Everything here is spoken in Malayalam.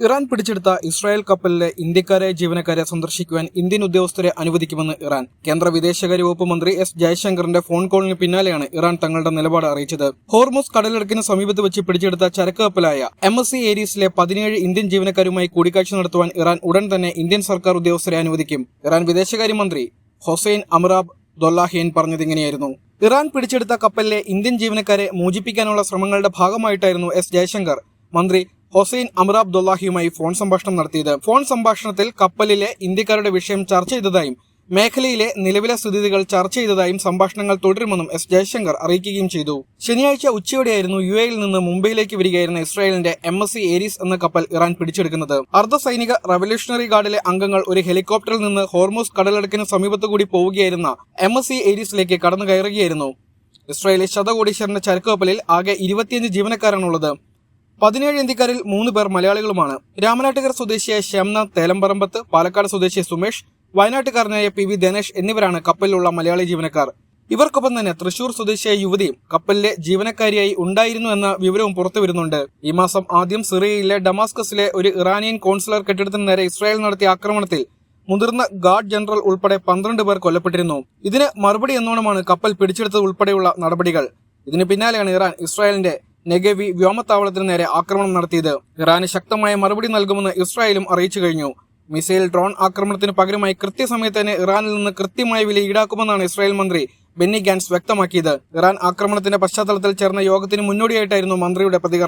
ഇറാൻ പിടിച്ചെടുത്ത ഇസ്രായേൽ കപ്പലിലെ ഇന്ത്യക്കാരെ ജീവനക്കാരെ സന്ദർശിക്കുവാൻ ഇന്ത്യൻ ഉദ്യോഗസ്ഥരെ അനുവദിക്കുമെന്ന് ഇറാൻ. കേന്ദ്ര വിദേശകാര്യ വകുപ്പ് മന്ത്രി എസ് ജയശങ്കറിന്റെ ഫോൺ കോളിന് പിന്നാലെയാണ് ഇറാൻ തങ്ങളുടെ നിലപാട് അറിയിച്ചത്. ഹോർമുസ് കടലിടുക്കിന് സമീപത്ത് വെച്ച് പിടിച്ചെടുത്ത ചരക്ക് കപ്പലായ എം എസ് സി ഏരീസിലെ പതിനേഴ് ഇന്ത്യൻ ജീവനക്കാരുമായി കൂടിക്കാഴ്ച നടത്തുവാൻ ഇറാൻ ഉടൻ തന്നെ ഇന്ത്യൻ സർക്കാർ ഉദ്യോഗസ്ഥരെ അനുവദിക്കും. ഇറാൻ വിദേശകാര്യമന്ത്രി ഹൊസൈൻ അമറാബ് ദൊല്ലാഹിയൻ പറഞ്ഞതിങ്ങനെയായിരുന്നു ഇറാൻ പിടിച്ചെടുത്ത കപ്പലിലെ ഇന്ത്യൻ ജീവനക്കാരെ മോചിപ്പിക്കാനുള്ള ശ്രമങ്ങളുടെ ഭാഗമായിട്ടായിരുന്നു എസ് ജയശങ്കർ മന്ത്രി ഹൊസൈൻ അമറാബ് അബ്ദുല്ലാഹിയുമായി ഫോൺ സംഭാഷണം നടത്തിയത്. ഫോൺ സംഭാഷണത്തിൽ കപ്പലിലെ ഇന്ത്യക്കാരുടെ വിഷയം ചർച്ച ചെയ്തതായും മേഖലയിലെ നിലവിലെ സ്ഥിതികൾ ചർച്ച ചെയ്തതായും സംഭാഷണങ്ങൾ തുടരുമെന്നും എസ് ജയശങ്കർ അറിയിക്കുകയും ചെയ്തു. ശനിയാഴ്ച ഉച്ചയോടെയായിരുന്നു യു എയിൽ നിന്ന് മുംബൈയിലേക്ക് വരികയായിരുന്ന ഇസ്രായേലിന്റെ എം എസ് സി ഏരീസ് എന്ന കപ്പൽ ഇറാൻ പിടിച്ചെടുക്കുന്നത്. അർദ്ധ സൈനിക റവല്യൂഷണറി ഗാർഡിലെ അംഗങ്ങൾ ഒരു ഹെലികോപ്റ്ററിൽ നിന്ന് ഹോർമോസ് കടലടുക്കിന് സമീപത്തുകൂടി പോവുകയായിരുന്ന എം എസ് സി ഏരീസിലേക്ക് കടന്നു കയറുകയായിരുന്നു ഇസ്രായേലിലെ ശതകോടീശ്വരന്റെ ചരക്ക് കപ്പലിൽ ആകെ ഇരുപത്തിയഞ്ച് ജീവനക്കാരാണുള്ളത്. പതിനേഴ് ഇന്ത്യക്കാരിൽ മൂന്ന് പേർ മലയാളികളുമാണ്. രാമനാട്ടുകർ സ്വദേശിയായ ശ്യാംനാഥ് തേലമ്പറമ്പത്ത് പാലക്കാട് സ്വദേശി സുമേഷ് വയനാട്ടുകാരനായ പി വി ധനേഷ് എന്നിവരാണ് കപ്പലിലുള്ള മലയാളി ജീവനക്കാർ. ഇവർക്കൊപ്പം തന്നെ തൃശൂർ സ്വദേശിയായ യുവതിയും കപ്പലിലെ ജീവനക്കാരിയായി ഉണ്ടായിരുന്നു എന്ന വിവരവും പുറത്തു വരുന്നുണ്ട്. ഈ മാസം ആദ്യം സിറിയയിലെ ഡമാസ്കസിലെ ഒരു ഇറാനിയൻ കോൺസുലർ കെട്ടിടത്തിന് നേരെ ഇസ്രായേൽ നടത്തിയ ആക്രമണത്തിൽ മുതിർന്ന ഗാർഡ് ജനറൽ ഉൾപ്പെടെ പന്ത്രണ്ട് പേർ കൊല്ലപ്പെട്ടിരുന്നു. ഇതിന് മറുപടി എന്നോണമാണ് കപ്പൽ പിടിച്ചെടുത്തത് ഉൾപ്പെടെയുള്ള നടപടികൾ. ഇതിന് പിന്നാലെയാണ് ഇറാൻ ഇസ്രായേലിന്റെ നെഗവി വ്യോമത്താവളത്തിന് നേരെ ആക്രമണം നടത്തിയത്. ഇറാന് ശക്തമായ മറുപടി നൽകുമെന്ന് ഇസ്രായേലും അറിയിച്ചു കഴിഞ്ഞു. മിസൈൽ ഡ്രോൺ ആക്രമണത്തിന് പകരമായി കൃത്യസമയത്ത് തന്നെ ഇറാനിൽ നിന്ന് കൃത്യമായ വില ഈടാക്കുമെന്നാണ് ഇസ്രായേൽ മന്ത്രി ബെന്നി ഗാൻസ് വ്യക്തമാക്കിയത്. ഇറാൻ ആക്രമണത്തിന്റെ പശ്ചാത്തലത്തിൽ ചേർന്ന യോഗത്തിന് മുന്നോടിയായിട്ടായിരുന്നു മന്ത്രിയുടെ പ്രതികരണം.